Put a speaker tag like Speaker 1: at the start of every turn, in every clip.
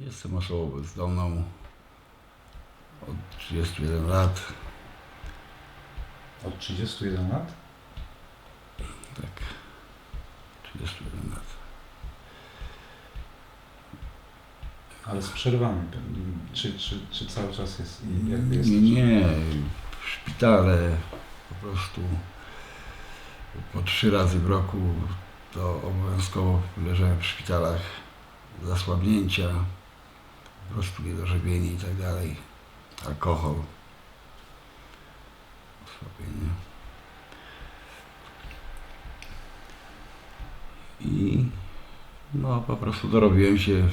Speaker 1: Jestem osobą bezdomną od 31 lat.
Speaker 2: Od 31 lat?
Speaker 1: Tak. 31 lat.
Speaker 2: Ale z przerwami. Czy, czy, czy cały czas jest jakby jest?
Speaker 1: Nie, nie. W szpitale po prostu po trzy razy w roku to obowiązkowo leżałem w szpitalach zasłabnięcia, po prostu niedożywienie i tak dalej. Alkohol. Osłabienie. I no po prostu dorobiłem się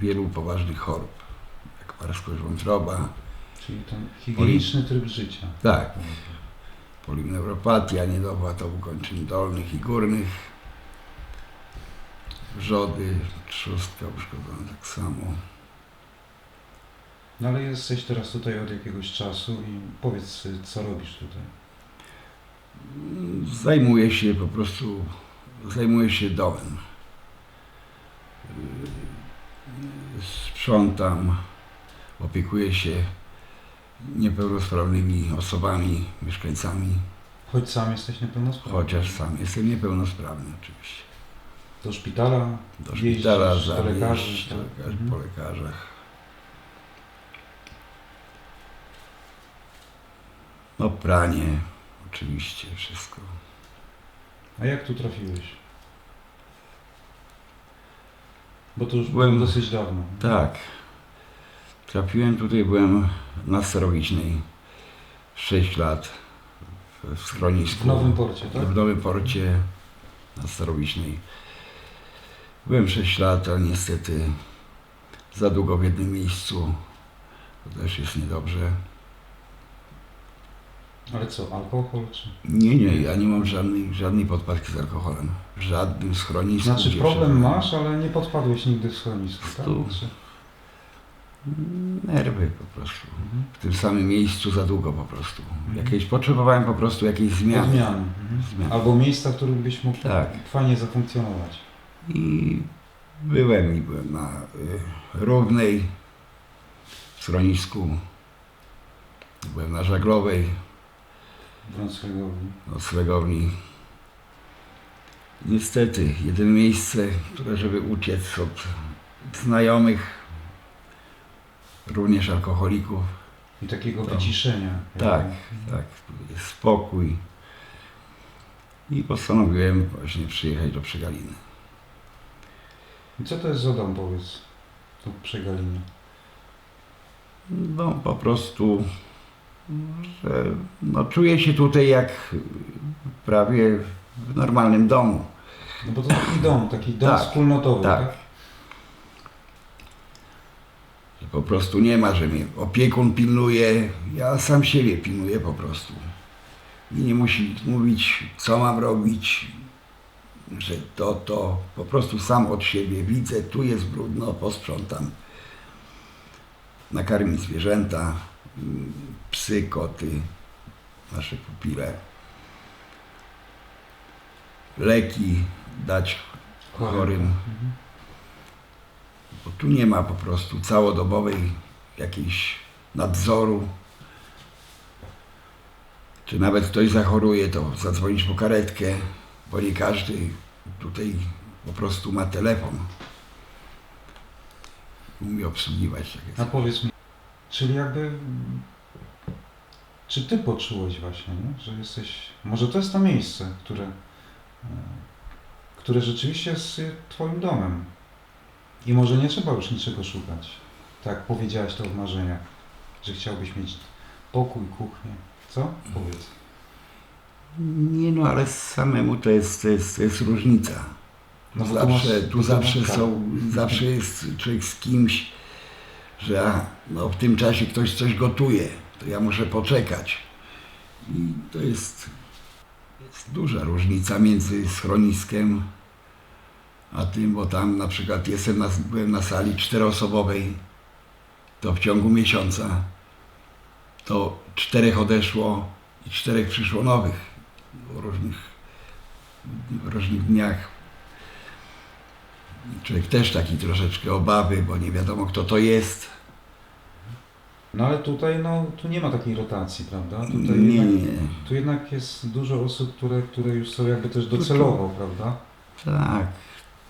Speaker 1: wielu poważnych chorób, jak marskość wątroba,
Speaker 2: Czyli ten higieniczny tryb życia.
Speaker 1: tak, polineuropatia, niedowład obu kończyn dolnych i górnych, wrzody, trzustka uszkodzona tak samo.
Speaker 2: No ale jesteś teraz tutaj od jakiegoś czasu i powiedz, co robisz tutaj?
Speaker 1: Zajmuję się po prostu, zajmuję się domem. Sprzątam, opiekuję się niepełnosprawnymi osobami, mieszkańcami,
Speaker 2: Choć sam jesteś niepełnosprawny.
Speaker 1: chociaż sam jestem niepełnosprawny oczywiście.
Speaker 2: Do szpitala?
Speaker 1: Do
Speaker 2: Jeździsz
Speaker 1: szpitala,
Speaker 2: do
Speaker 1: za do
Speaker 2: tak?
Speaker 1: lekarzy,
Speaker 2: Mhm.
Speaker 1: po lekarzach. No pranie, oczywiście, wszystko.
Speaker 2: A jak tu trafiłeś? Bo to już
Speaker 1: Byłem-
Speaker 2: dosyć dawno.
Speaker 1: Tak. Trafiłem tutaj, byłem na Starowicznej 6 lat w, schronisku.
Speaker 2: W Nowym Porcie, tak?
Speaker 1: W Nowym Porcie na Starowicznej. Byłem 6 lat, ale niestety za długo w jednym miejscu. To też jest niedobrze.
Speaker 2: Ale co, alkohol czy...
Speaker 1: Nie, nie, ja nie mam żadnej, żadnej podpadki z alkoholem. W żadnym schronisku.
Speaker 2: Znaczy
Speaker 1: gdzie
Speaker 2: problem masz, ale nie podpadłeś nigdy w schronisku, tak?
Speaker 1: Tu.
Speaker 2: Czy...
Speaker 1: Nerwy po prostu.
Speaker 2: Mhm.
Speaker 1: W tym samym miejscu za długo po prostu.
Speaker 2: Mhm.
Speaker 1: Jakieś, potrzebowałem po prostu jakiejś zmiany.
Speaker 2: Mhm.
Speaker 1: Zmiany.
Speaker 2: Albo miejsca, w którym byś mógł
Speaker 1: Tak.
Speaker 2: fajnie zafunkcjonować.
Speaker 1: I byłem i byłem na y, Równej w schronisku. Byłem na Żaglowej,
Speaker 2: Wrocławiu.
Speaker 1: noclegowni. Niestety, jedyne miejsce, które żeby uciec od znajomych, również alkoholików,
Speaker 2: I takiego
Speaker 1: To-
Speaker 2: wyciszenia.
Speaker 1: Tak,
Speaker 2: jakby.
Speaker 1: tak, spokój. I postanowiłem właśnie przyjechać do Przegaliny.
Speaker 2: I co to jest za dom, powiedz? Tu przy Galinie.
Speaker 1: No po prostu, że no, czuję się tutaj jak prawie w normalnym domu.
Speaker 2: No bo to taki dom, taki dom
Speaker 1: Tak,
Speaker 2: wspólnotowy, tak?
Speaker 1: tak. Że po prostu nie ma, że mnie opiekun pilnuje, ja sam siebie pilnuję po prostu. I nie musi mówić, co mam robić, że to, to. Po prostu sam od siebie widzę, tu jest brudno, posprzątam. Nakarmić zwierzęta, psy, koty, nasze pupile. Leki dać chorym. Bo tu nie ma po prostu całodobowej jakiejś nadzoru. Czy nawet ktoś zachoruje, to zadzwonić po karetkę, bo nie każdy tutaj po prostu ma telefon. Umie obsługiwać takie
Speaker 2: A powiedz mi, czyli jakby... Czy ty poczułeś właśnie, nie? że jesteś... Może to jest to miejsce, które... e, które rzeczywiście jest twoim domem. I może nie trzeba już niczego szukać. Tak jak powiedziałeś to w marzeniach, że chciałbyś mieć pokój, kuchnię. Co? Powiedz.
Speaker 1: Nie no, ale samemu to jest, to jest, to jest różnica.
Speaker 2: No
Speaker 1: zawsze, tu zawsze
Speaker 2: masz- tak.
Speaker 1: są, zawsze jest człowiek z kimś, że a, no w tym czasie ktoś coś gotuje, to ja muszę poczekać. I to jest, jest duża różnica między schroniskiem a tym, bo tam na przykład jestem na, byłem na sali czteroosobowej, to w ciągu miesiąca to czterech odeszło i czterech przyszło nowych w różnych, w różnych dniach. Człowiek też taki troszeczkę obawy, bo nie wiadomo kto to jest.
Speaker 2: No ale tutaj, no, tu nie ma takiej rotacji, prawda? Tutaj
Speaker 1: Nie,
Speaker 2: jednak,
Speaker 1: nie.
Speaker 2: Tu jednak jest dużo osób, które, które już są jakby też docelowo, prawda?
Speaker 1: Tak.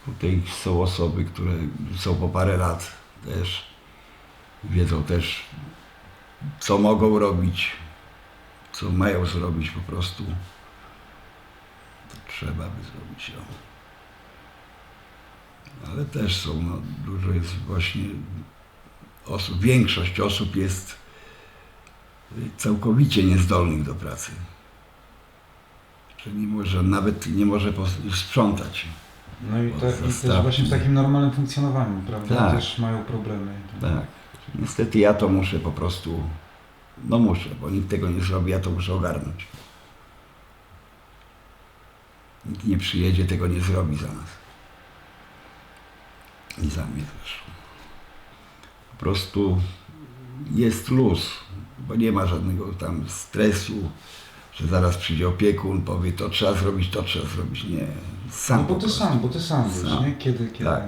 Speaker 1: Tutaj są osoby, które są po parę lat też. Wiedzą też, co mogą robić, co mają zrobić po prostu. To trzeba by zrobić. No. Ale też są, no, dużo jest właśnie osób, większość osób jest całkowicie niezdolnych do pracy. Że nie może, nawet nie może sprzątać.
Speaker 2: No i, te, i też właśnie w takim normalnym funkcjonowaniu, prawda?
Speaker 1: Tak.
Speaker 2: Też mają problemy.
Speaker 1: Tak. Niestety ja to muszę po prostu, no muszę, bo nikt tego nie zrobi, ja to muszę ogarnąć. Nikt nie przyjedzie, tego nie zrobi za nas. I za mnie też. Po prostu jest luz, bo nie ma żadnego tam stresu, że zaraz przyjdzie opiekun, powie to trzeba zrobić, to trzeba zrobić. Nie, sam
Speaker 2: no bo ty sam, bo ty sam wiesz,
Speaker 1: Sam.
Speaker 2: nie? Kiedy, kiedy
Speaker 1: Tak.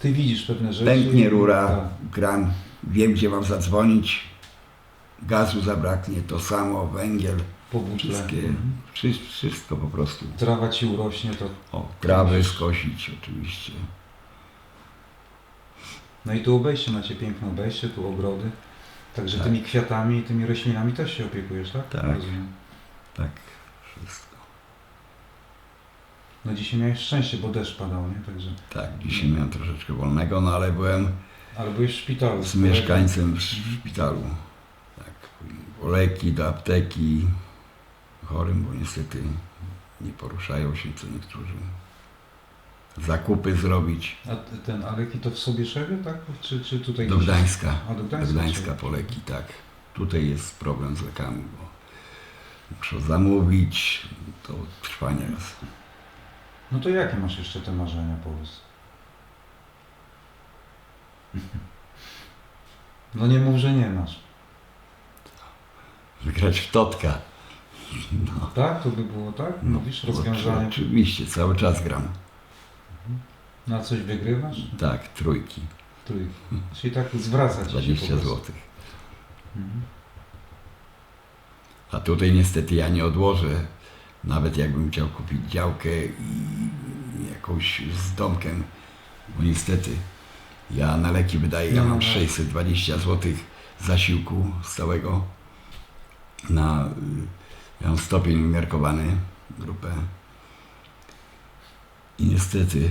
Speaker 2: ty widzisz pewne rzeczy.
Speaker 1: Pęknie rura,
Speaker 2: Tak.
Speaker 1: kran, wiem gdzie mam zadzwonić, gazu zabraknie, to samo, węgiel,
Speaker 2: Po butle.
Speaker 1: wszystkie,
Speaker 2: Mhm.
Speaker 1: wszy- wszystko po prostu.
Speaker 2: Trawa ci urośnie, to...
Speaker 1: O, trawę skosić oczywiście.
Speaker 2: No i tu obejście macie piękne obejście, tu ogrody. Także
Speaker 1: Tak.
Speaker 2: tymi kwiatami i tymi roślinami też się opiekujesz, tak?
Speaker 1: Tak.
Speaker 2: Rozumiem.
Speaker 1: Tak, wszystko.
Speaker 2: No dzisiaj miałeś szczęście, bo deszcz padał, nie? Także...
Speaker 1: Tak, dzisiaj miałem troszeczkę wolnego, no ale byłem
Speaker 2: Ale byłeś w szpitalu.
Speaker 1: z mieszkańcem w szpitalu. Tak, po leki do apteki chorym, bo niestety nie poruszają się co niektórzy. Zakupy zrobić
Speaker 2: A ten Aleki to w Sobieszewie, tak? Czy, czy tutaj
Speaker 1: do Gdańska.
Speaker 2: A do
Speaker 1: Do
Speaker 2: Gdańska.
Speaker 1: Gdańska po leki, tak. Tutaj jest problem z lekami, bo muszę zamówić, to trwa nieraz.
Speaker 2: No to jakie masz jeszcze te marzenia, powiedz? No nie mów, że nie masz.
Speaker 1: Wygrać w totka. No,
Speaker 2: Tak? To by było tak?
Speaker 1: no,
Speaker 2: Mówisz, rozwiązanie.
Speaker 1: Oczywiście, cały czas gram.
Speaker 2: Na coś wygrywasz?
Speaker 1: Tak, trójki,
Speaker 2: Trójki. Czyli tak zwraca ci się
Speaker 1: 20
Speaker 2: po prostu.
Speaker 1: zł.
Speaker 2: Mhm.
Speaker 1: A tutaj niestety ja nie odłożę, nawet jakbym chciał kupić działkę i jakąś z domkiem, bo niestety ja na leki wydaję, ja
Speaker 2: No,
Speaker 1: mam
Speaker 2: no.
Speaker 1: 620 zł zasiłku stałego na, ja mam stopień umiarkowany, grupę i niestety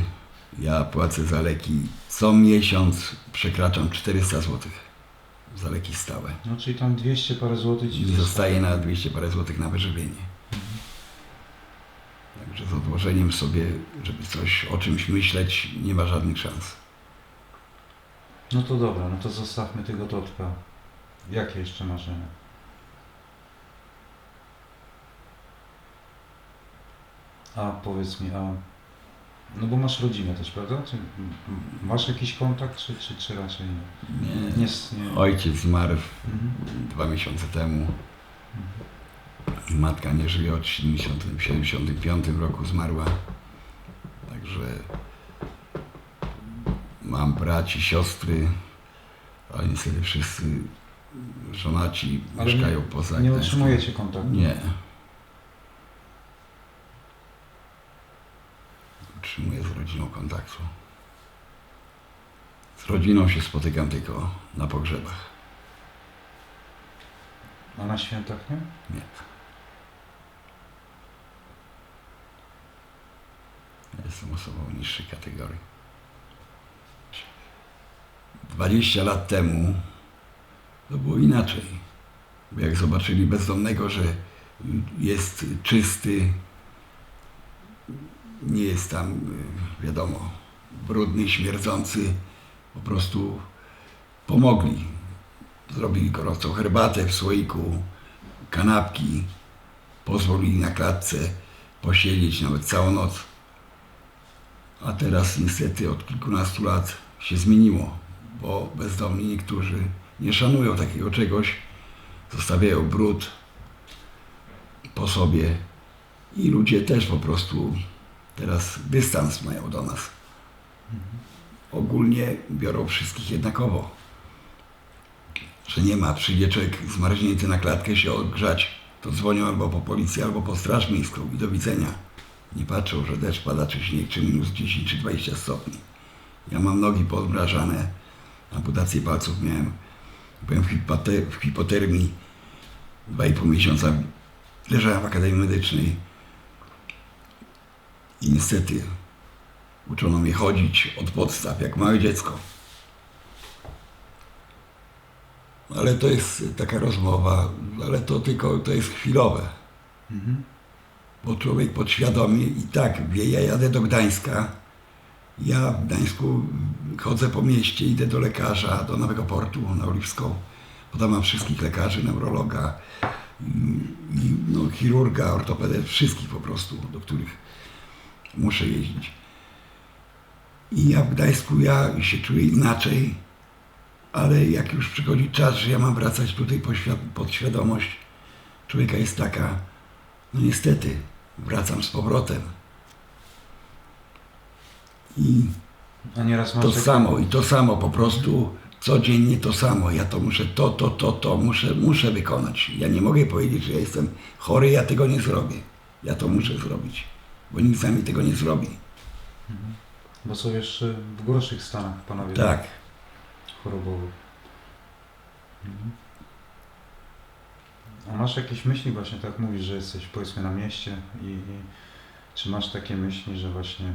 Speaker 1: ja płacę za leki, co miesiąc przekraczam 400 zł za leki stałe.
Speaker 2: No czyli tam 200 parę złotych ci
Speaker 1: I zostaje na 200 parę złotych na wyżywienie. Także z odłożeniem sobie, żeby coś o czymś myśleć, nie ma żadnych szans.
Speaker 2: No to dobra, no to zostawmy tego totka. Jakie jeszcze marzenia? A powiedz mi, a no bo masz rodzinę też, prawda? Czy, masz jakiś kontakt, czy, czy, czy raczej nie?
Speaker 1: Nie.
Speaker 2: Nie, nie.
Speaker 1: Ojciec zmarł
Speaker 2: Mhm.
Speaker 1: dwa miesiące temu. Matka nie żyje od 70, w 75 roku zmarła. Także mam braci, siostry, ale niestety wszyscy żonaci
Speaker 2: Ale
Speaker 1: mieszkają poza
Speaker 2: Nie
Speaker 1: Gdańskiem.
Speaker 2: utrzymujecie kontaktu?
Speaker 1: Nie. Utrzymuję z rodziną kontaktu. Z rodziną się spotykam tylko na pogrzebach.
Speaker 2: A na świętach nie?
Speaker 1: Nie. Ja jestem osobą niższej kategorii. 20 lat temu to było inaczej. Bo jak zobaczyli bezdomnego, że jest czysty, nie jest tam, y, wiadomo, brudny, śmierdzący, po prostu pomogli. Zrobili gorącą herbatę w słoiku, kanapki, pozwolili na klatce posiedzieć nawet całą noc. A teraz niestety od kilkunastu lat się zmieniło, bo bezdomni niektórzy nie szanują takiego czegoś, zostawiają brud po sobie i ludzie też po prostu teraz dystans mają do nas. ogólnie biorą wszystkich jednakowo. Że nie ma, przyjdzie człowiek zmarznięty na klatkę się odgrzać, to dzwonią albo po policję, albo po straż miejską i do widzenia. Nie patrzą, że deszcz pada, czy śnieg, czy minus 10, czy 20 stopni. Ja mam nogi podmrażane, amputację palców miałem. Byłem w, hipote- w hipotermii, dwa i pół miesiąca leżałem w Akademii Medycznej. I niestety uczono mnie chodzić od podstaw, jak małe dziecko. Ale to jest taka rozmowa, ale to tylko to jest chwilowe.
Speaker 2: Mhm.
Speaker 1: Bo człowiek podświadomie i tak wie, ja jadę do Gdańska. Ja w Gdańsku chodzę po mieście, idę do lekarza, do Nowego Portu, na Oliwską. Bo tam mam wszystkich lekarzy, neurologa, no, chirurga, ortopedę, wszystkich po prostu, do których muszę jeździć. I ja w Gdańsku ja się czuję inaczej, ale jak już przychodzi czas, że ja mam wracać tutaj po świad- podświadomość człowieka jest taka, no niestety, wracam z powrotem. I to samo, i to samo, po prostu codziennie to samo. Ja to muszę, to, to, to, to muszę, muszę wykonać. Ja nie mogę powiedzieć, że ja jestem chory, ja tego nie zrobię. Ja to muszę zrobić, bo nikt za mnie tego nie zrobi.
Speaker 2: Bo są jeszcze w gorszych stanach panowie
Speaker 1: Tak,
Speaker 2: chorobowych. Mhm. A masz jakieś myśli właśnie, tak mówisz, że jesteś powiedzmy na mieście i, i czy masz takie myśli, że właśnie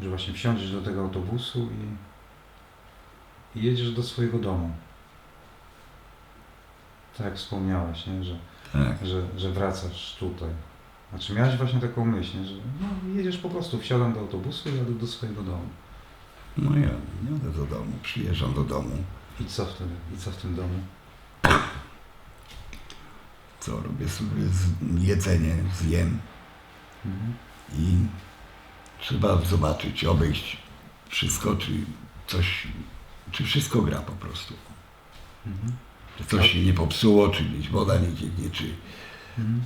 Speaker 2: że właśnie wsiądziesz do tego autobusu i, i jedziesz do swojego domu. Tak jak wspomniałeś, nie? Że,
Speaker 1: tak.
Speaker 2: że, że wracasz tutaj. Znaczy miałeś właśnie taką myśl, nie? że no, jedziesz po prostu, wsiadam do autobusu i jadę do swojego domu.
Speaker 1: No ja jadę do domu, przyjeżdżam do domu.
Speaker 2: I co wtedy? I co w tym domu?
Speaker 1: Co robię sobie z, jedzenie, zjem
Speaker 2: Mhm.
Speaker 1: i trzeba zobaczyć, obejść wszystko, czy coś, czy wszystko gra po prostu.
Speaker 2: Mhm.
Speaker 1: Czy coś się nie popsuło, czy gdzieś woda nie cieknie, czy...
Speaker 2: Mhm.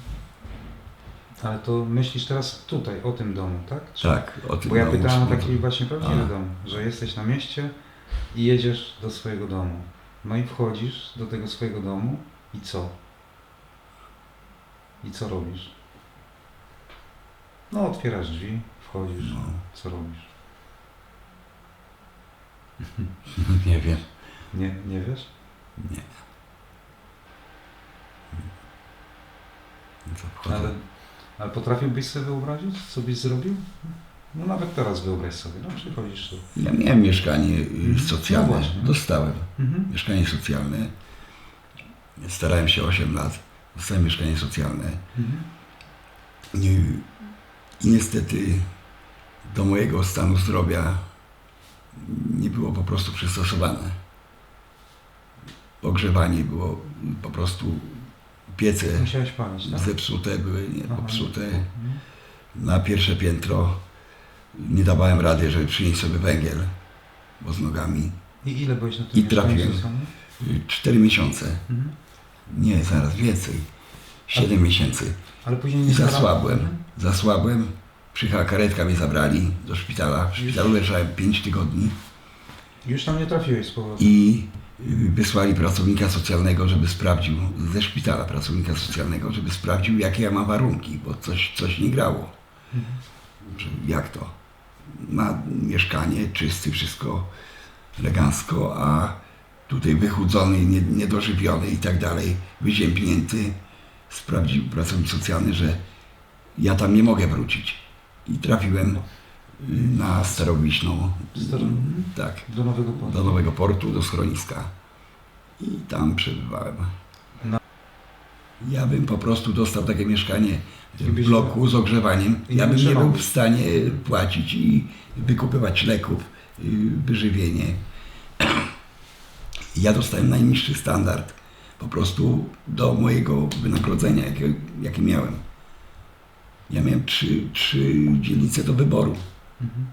Speaker 2: Ale to myślisz teraz tutaj, o tym domu, tak? Czy-
Speaker 1: Tak, o tym
Speaker 2: Bo ja
Speaker 1: domu
Speaker 2: pytałem o taki właśnie prawdziwy
Speaker 1: A.
Speaker 2: dom, że jesteś na mieście i jedziesz do swojego domu. No i wchodzisz do tego swojego domu i co? I co robisz? No otwierasz drzwi, wchodzisz,
Speaker 1: No.
Speaker 2: co robisz?
Speaker 1: Nie wiem.
Speaker 2: Nie, nie wiesz?
Speaker 1: Nie. No to wchodzę.
Speaker 2: Ale, ale potrafiłbyś sobie wyobrazić, co byś zrobił? No nawet teraz wyobraź sobie, no przychodzisz tu.
Speaker 1: Ja miałem mieszkanie y,
Speaker 2: Mhm.
Speaker 1: socjalne.
Speaker 2: No.
Speaker 1: Dostałem
Speaker 2: Mhm.
Speaker 1: mieszkanie socjalne. Starałem się 8 lat. Dostałem mieszkanie socjalne.
Speaker 2: Mhm.
Speaker 1: I, I niestety do mojego stanu zdrowia nie było po prostu przystosowane. Ogrzewanie było po prostu piece
Speaker 2: palić, tak?
Speaker 1: zepsute były, nie,
Speaker 2: Aha.
Speaker 1: popsute.
Speaker 2: Mhm.
Speaker 1: Na pierwsze piętro nie dawałem rady, żeby przynieść sobie węgiel, bo z nogami.
Speaker 2: I ile byłeś na tym
Speaker 1: I trafiłem. Y, Cztery miesiące.
Speaker 2: Mhm.
Speaker 1: Nie, zaraz więcej. Siedem miesięcy.
Speaker 2: Ale później
Speaker 1: I
Speaker 2: nie starałeś-
Speaker 1: zasłabłem.
Speaker 2: Mhm.
Speaker 1: Zasłabłem. Przyjechała karetka, mnie zabrali do szpitala. W szpitalu leżałem pięć tygodni
Speaker 2: Już tam nie trafiłeś z powrotem.
Speaker 1: i wysłali pracownika socjalnego, żeby sprawdził, ze szpitala pracownika socjalnego, żeby sprawdził, jakie ja mam warunki, bo coś, coś nie grało. Jak to? Ma mieszkanie, czysty, wszystko elegancko, a tutaj wychudzony, nie- niedożywiony i tak dalej, wyziębnięty. Sprawdził pracownik socjalny, że ja tam nie mogę wrócić. I trafiłem na Starowiśną,
Speaker 2: Staro-
Speaker 1: tak,
Speaker 2: Do Nowego Portu.
Speaker 1: do Nowego Portu, do schroniska. I tam przebywałem.
Speaker 2: No.
Speaker 1: Ja bym po prostu dostał takie mieszkanie w bloku z ogrzewaniem. Ja bym nie był w stanie płacić i wykupywać leków, y, wyżywienie. Ja dostałem najniższy standard po prostu do mojego wynagrodzenia, jakie, jakie miałem. Ja miałem trzy, trzy dzielnice do wyboru.
Speaker 2: Mhm.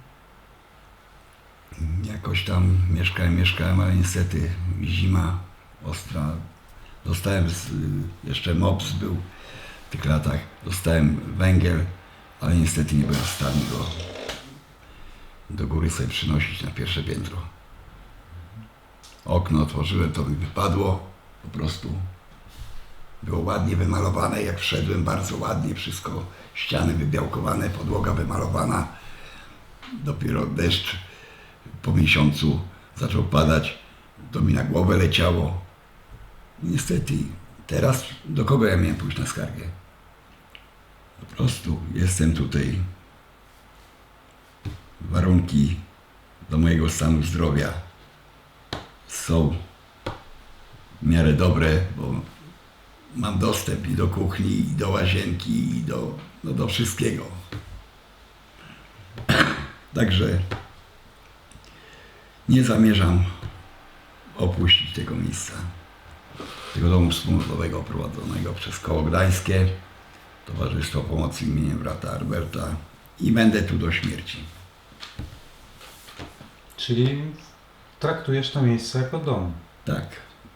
Speaker 1: Jakoś tam mieszkałem, mieszkałem, ale niestety zima ostra. Dostałem z, jeszcze MOPS był w tych latach. Dostałem węgiel, ale niestety nie byłem w stanie go do góry sobie przynosić na pierwsze piętro. Okno otworzyłem, to mi wypadło. Po prostu było ładnie wymalowane. Jak wszedłem, bardzo ładnie wszystko. Ściany wybiałkowane, podłoga wymalowana. Dopiero deszcz po miesiącu zaczął padać. To mi na głowę leciało. Niestety, teraz do kogo ja miałem pójść na skargę? Po prostu jestem tutaj. Warunki do mojego stanu zdrowia są w miarę dobre, bo mam dostęp i do kuchni, i do łazienki, i do, no do wszystkiego. Także nie zamierzam opuścić tego miejsca, tego domu wspólnotowego prowadzonego przez Koło Gdańskie, Towarzystwo Pomocy imieniem brata Alberta i będę tu do śmierci.
Speaker 2: Czyli traktujesz to miejsce jako dom.
Speaker 1: Tak.